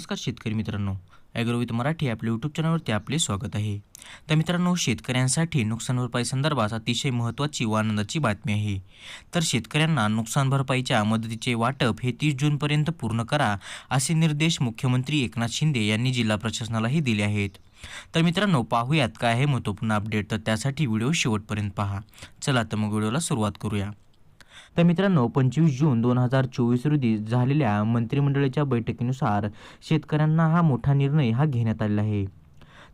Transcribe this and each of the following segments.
नमस्कार शेतकरी मित्रांनो. ॲग्रोविथ मराठी आपल्या यूट्यूब चॅनलवरती आपले स्वागत आहे. तर मित्रांनो शेतकऱ्यांसाठी नुकसान भरपाई संदर्भात अतिशय महत्त्वाची व आनंदाची बातमी आहे. तर शेतकऱ्यांना नुकसान भरपाईच्या मदतीचे वाटप हे तीस जूनपर्यंत पूर्ण करा असे निर्देश मुख्यमंत्री एकनाथ शिंदे यांनी जिल्हा प्रशासनालाही दिले आहेत. तर मित्रांनो पाहूयात काय आहे महत्त्वपूर्ण अपडेट. तर त्यासाठी व्हिडिओ शेवटपर्यंत पहा. चला तर मग व्हिडिओला सुरुवात करूया. तर मित्रांनो पंचवीस जून दोन हजार चोवीस रोजी झालेल्या मंत्रिमंडळाच्या बैठकीनुसार शेतकऱ्यांना हा मोठा निर्णय हा घेण्यात आलेला आहे.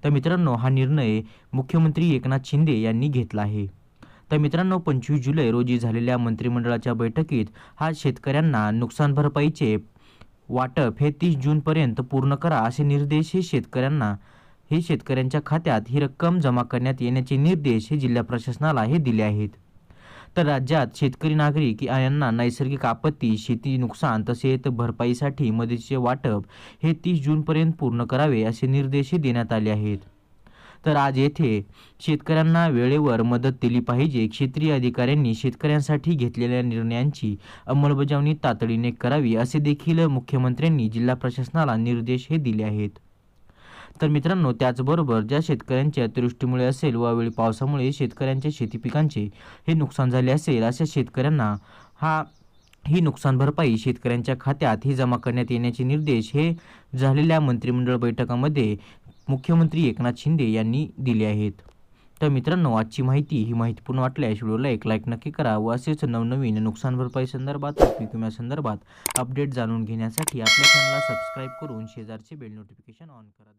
तर मित्रांनो हा निर्णय मुख्यमंत्री एकनाथ शिंदे यांनी घेतला आहे. तर मित्रांनो पंचवीस जुलै रोजी झालेल्या मंत्रिमंडळाच्या बैठकीत हा शेतकऱ्यांना नुकसान भरपाईचे वाटप हे तीस जूनपर्यंत पूर्ण करा असे निर्देश हे शेतकऱ्यांना हे शेतकऱ्यांच्या खात्यात ही रक्कम जमा करण्यात येण्याचे निर्देश हे जिल्हा प्रशासनाला हे दिले आहेत. तर राज्यात शेतकरी नागरिक यांना नैसर्गिक आपत्ती शेती नुकसान तसेच भरपाईसाठी मदतीचे वाटप हे तीस जूनपर्यंत पूर्ण करावे असे निर्देशही देण्यात आले आहेत. तर आज येथे शेतकऱ्यांना वेळेवर मदत दिली पाहिजे क्षेत्रीय अधिकाऱ्यांनी शेतकऱ्यांसाठी घेतलेल्या निर्णयांची अंमलबजावणी तातडीने करावी असे देखील मुख्यमंत्र्यांनी जिल्हा प्रशासनाला निर्देश हे दिले आहेत. तर मित्रांनो त्याचबरोबर ज्या शेतकऱ्यांच्या अतिवृष्टीमुळे असेल व पावसामुळे शेतकऱ्यांच्या शेती पिकांचे हे नुकसान झाले असेल अशा शेतकऱ्यांना हा ही नुकसान भरपाई शेतकऱ्यांच्या खात्यात ही जमा करण्यात येण्याचे निर्देश हे झालेल्या मंत्रिमंडळ बैठकामध्ये मुख्यमंत्री एकनाथ शिंदे यांनी दिले आहेत. तर मित्रांनो आजची माहिती ही माहितीपूर्ण वाटल्यास व्हिडिओला एक लाईक नक्की करा व असेच नवनवीन नुकसान भरपाई संदर्भात पीक विम्यासंदर्भात अपडेट जाणून घेण्यासाठी आपल्या चॅनलला सबस्क्राईब करून शेजारचे बेल नोटिफिकेशन ऑन करा.